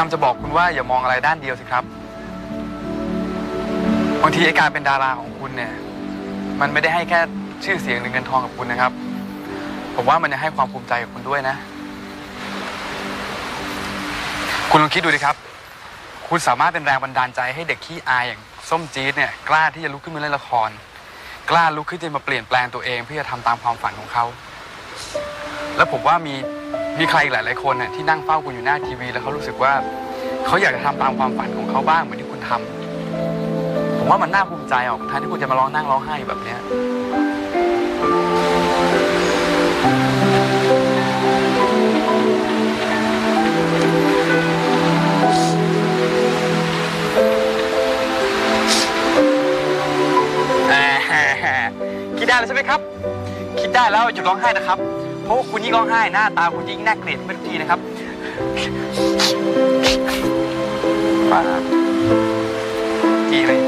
ามจะบอกคุณว่าอย่ามองอะไรด้านเดียวสิครับ บางทีไอการเป็นดาราของคุณเนี่ย มันไม่ได้ให้แค่ชื่อเสียงหรือเงินทองกับคุณนะครับ ผมว่ามันยังให้ความภูมิใจกับคุณด้วยนะ คุณลองคิดดูดิครับ คุณสามารถเป็นแรงบันดาลใจให้เด็กขี้อายอย่างส้มจี๊ดเนี่ยกล้าที่จะลุกขึ้นมาเล่นละคร กล้าลุกขึ้นจะมาเปลี่ยนแปลงตัวเองเพื่อจะทำตามความฝันของเขา แล้วผมว่ามี มีใครอีกหลาย ๆ คนน่ะที่นั่งเฝ้าคุณอยู่หน้าทีวี แล้วเขารู้สึกว่าเขาอยากจะทำตามความฝันของเขาบ้างเหมือนที่คุณทำผมว่ามันน่าภูมิใจออกแทนที่คุณจะมาร้องนั่งร้องไห้แบบเนี้ยอ่าคิดได้แล้วใช่ไหมครับ คิดได้แล้วหยุดร้องไห้นะครับ ราะว่าคุณยิ่งร้องไห้หน้าตาคุณยิ่งน่าเกลียดขึ้นทุกทีนะครับป้าจีเลย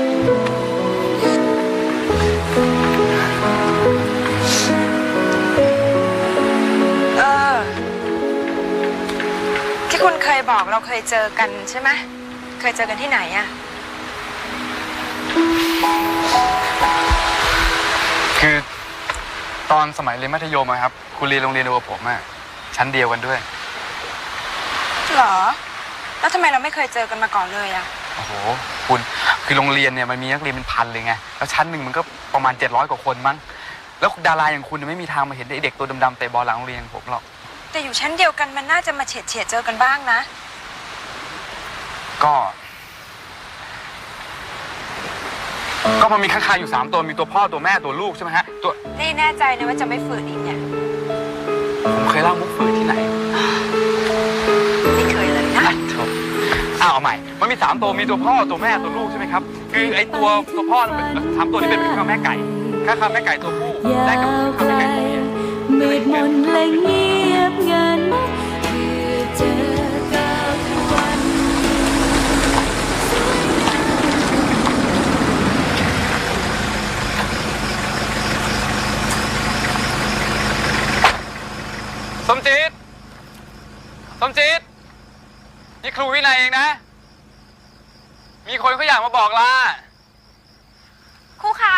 เออ ที่คุณเคยบอกเราเคยเจอกันใช่ไหมเคยเจอกันที่ไหนอะคือ ตอนสมัยเรียนมัธยมอะครับคุณเรียนโรงเรียนเดียวกับผมอะชั้นเดียวกันด้วยหรอ แล้วทำไมเราไม่เคยเจอกันมาก่อนเลยอะโอ้โห คุณ คือโรงเรียนเนี่ยมันมีนักเรียนเป็นพันเลยไง แล้วชั้นหนึ่งมันก็ประมาณ 700 กว่าคนมั้ง แล้วดาราอย่างคุณเนี่ยไม่มีทางมาเห็นไอ้เด็กตัวดำๆเตะบอลหลังโรงเรียนอย่างผมหรอก แต่อยู่ชั้นเดียวกันมันน่าจะมาเฉียดเฉียดๆเจอกันบ้างนะ ก็ ก็มันมีข้างๆอยู่สามตัวมีตัวพ่อตัวแม่ตัวลูกใช่ไหมฮะตัวนี่แน่ใจนะว่าจะไม่ฝืนอีกเนี่ย ผมเคยเล่ามุกฝืนที่ไหนไม่เคยเลยนะ อะถูกอ้าวเอาใหม่มันมีสามตัวมีตัวพ่อตัวแม่ตัวลูกใช่ไหมครับคือไอ้ตัวตัวพ่อมันเป็นสามตัวนี้เป็นข้าวแม่ไก่ข้าวแม่ไก่ตัวผู้ได้กับข้าวแม่ไก่ตัวเมีย มืดมนและเงียบงัน ครูวินัยเองนะ มีคนเขาอยากมาบอกลาครูขา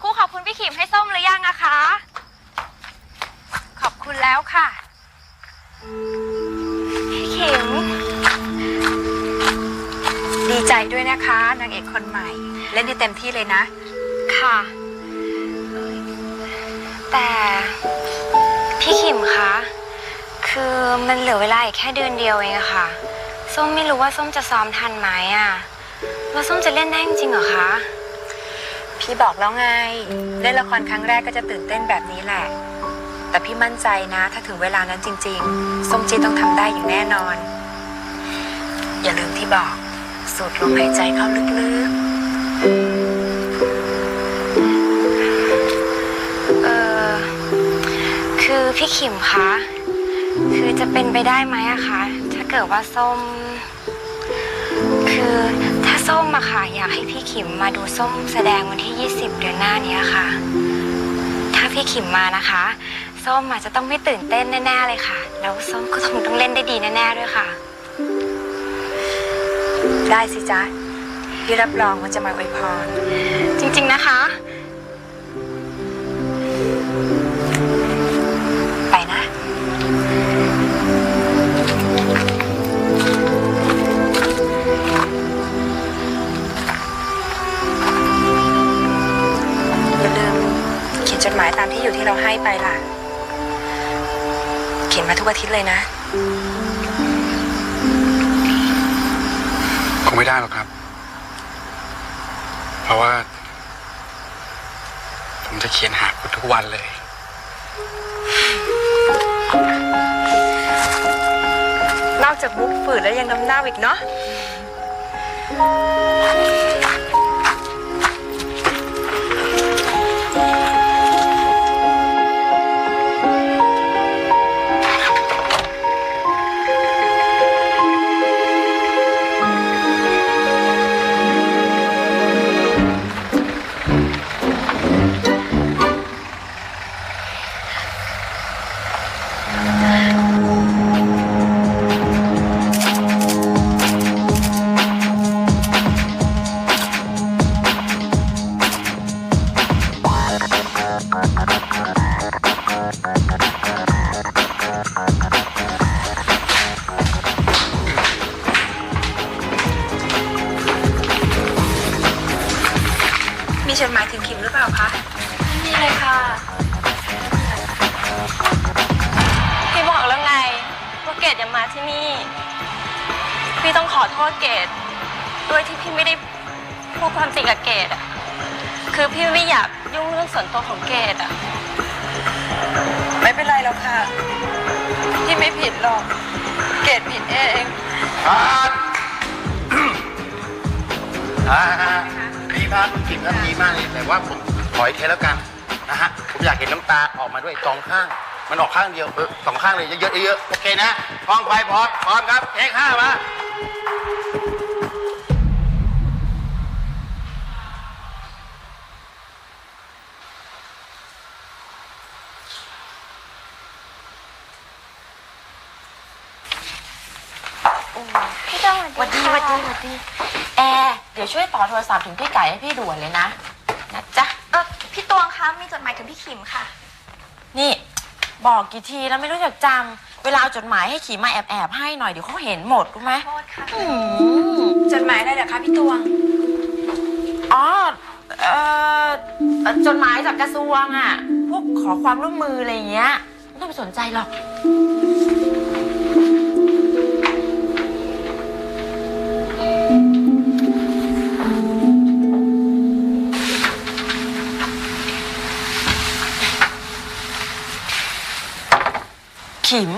ครูขอบคุณพี่ขิมให้ส้มหรือยังอะคะ ขอบคุณแล้วค่ะ พี่ขิม ดีใจด้วยนะคะนางเอกคนใหม่ เล่นได้เต็มที่เลยนะ ค่ะ แต่พี่ขิมคะ คือมันเหลือเวลาอีกแค่เดือนเดียวเองอะค่ะ ส้มไม่รู้ว่าส้มจะซ้อมทันไหมอะแล้วส้มจะเล่นได้จริงๆเหรอคะ พี่บอกแล้วไง เล่นละครครั้งแรกก็จะตื่นเต้นแบบนี้แหละ แต่พี่มั่นใจนะ ถ้าถึงเวลานั้นจริง ๆ ส้มจีต้องทำได้อย่างแน่นอน อย่าลืมที่บอก สูดลมหายใจเข้าลึกเออคือพี่ขิมคะ คือจะเป็นไปได้ไหมอะคะถ้า เกิดว่าส้ม คือถ้าส้มอะค่ะ อยากให้พี่ขิมมาดูส้มแสดงวันที่ 20 เดือนหน้านี้ค่ะ ถ้าพี่ขิมมานะคะ ส้มอาจจะต้องไม่ตื่นเต้นแน่ ๆ เลยค่ะ แล้วส้มก็คงต้องเล่นได้ดีแน่ ๆ ด้วยค่ะ ได้สิจ๊ะพี่รับรองว่าจะมาอวยพร จริง ๆ นะคะ ไปนะ ไปล่ะ เขียนมาทุกอาทิตย์เลยนะ คงไม่ได้หรอกครับ เพราะว่า ผมจะเขียนหาคุณทุกวันเลยนอกจากมุกฝืนแล้วยังน้ำเน่าอีกเนาะ มีจดหมายถึงขิมหรือเปล่าคะนี่เลยค่ะ พี่บอกแล้วไงว่าเกดอย่ามาที่นี่ พี่ต้องขอโทษเกดด้วยที่พี่ไม่ได้พูดความจริงกับเกดอะคือพี่ไม่อยากยุ่งเรื่องส่วนตัวของเกดอะไม่เป็นไรแล้วค่ะพี่ไม่ผิดหรอก เกดผิดเอง ครับ อ่า ดีครับกลิ่นก็ดีมากเลยแต่ว่าผมขออีกเทแล้วกันนะฮะผมอยากเห็นน้ำตาออกมาด้วยสองข้าง มันออกข้างเดียวเออสองข้างเลยเยอะๆเยอะๆโอเคนะพร้อมไปพร้อมพร้อมครับเทคห้ามาพี่จ้าหวัดดีหวัดดีหวัดดีแอร์ เดี๋ยวช่วยต่อโทรศัพท์ถึงพี่ไก่ให้พี่ด่วนเลยนะนะจ๊ะเออพี่ตวงคะมีจดหมายถึงพี่ขิมค่ะ นี่บอกกี่ทีแล้วไม่รู้จักจำเวลาเอาจดหมายให้ขีมาแอบแอบๆให้หน่อยเดี๋ยวเขาเห็นหมดรู้ไหมโทษค่ะอืมจดหมายอะไรเหรอคะพี่ตวง อ๋อเอ่อเอ่อจดหมายจากกระทรวงอะพวกขอความร่วมมืออะไรอย่างเงี้ยไม่ต้องไปสนใจหรอก ขิม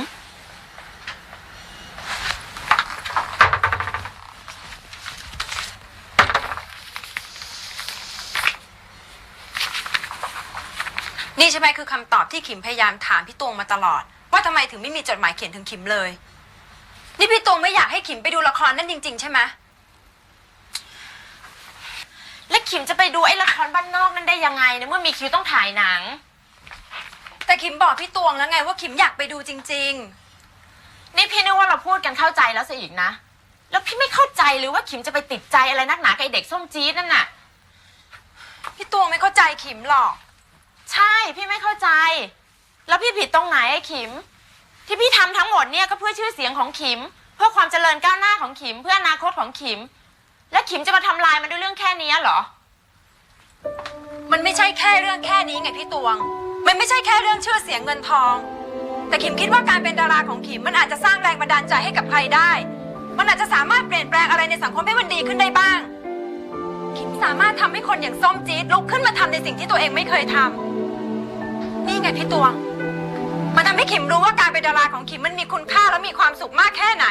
นี่ใช่ไหมคือคำตอบที่ขิมพยายามถามพี่ตวงมาตลอด ว่าทำไมถึงไม่มีจดหมายเขียนถึงขิมเลย นี่พี่ตวงไม่อยากให้ขิมไปดูละครนั่นจริง ๆ ใช่ไหมและขิมจะไปดูไอ้ละครบ้านนอกนั้นได้ยังไงในเมื่อมีคิวต้องถ่ายหนัง แต่ขิมบอกพี่ตวงแล้วไงว่าขิมอยากไปดูจริง นี่พี่นึกว่าเราพูดกันเข้าใจแล้วสิอีกนะ แล้วพี่ไม่เข้าใจหรือว่าขิมจะไปติดใจอะไรนักหนากับไอ้เด็กส้มจี๊ดนั่นน่ะ ๆ พี่ตวงไม่เข้าใจขิมหรอก ใช่พี่ไม่เข้าใจ แล้วพี่ผิดตรงไหนไอ้ขิม ที่พี่ทำทั้งหมดเนี่ยก็เพื่อชื่อเสียงของขิม เพื่อความเจริญก้าวหน้าของขิม เพื่ออนาคตของขิม และขิมจะมาทำลายมันด้วยเรื่องแค่นี้เหรอ มันไม่ใช่แค่เรื่องแค่นี้ไงพี่ตวง มันไม่ใช่แค่เรื่องชื่อเสียงเงินทอง แต่ขิมคิดว่าการเป็นดาราของขิมมันอาจจะสร้างแรงบันดาลใจให้กับใครได้ มันอาจจะสามารถเปลี่ยนแปลงอะไรในสังคมให้มันดีขึ้นได้บ้าง ขิมสามารถทำให้คนอย่างส้มจี๊ดลุกขึ้นมาทำในสิ่งที่ตัวเองไม่เคยทำนี่ไงพี่ตวง มันทำให้ขิมรู้ว่าการเป็นดาราของขิมมันมีคุณค่าและมีความสุขมากแค่ไหน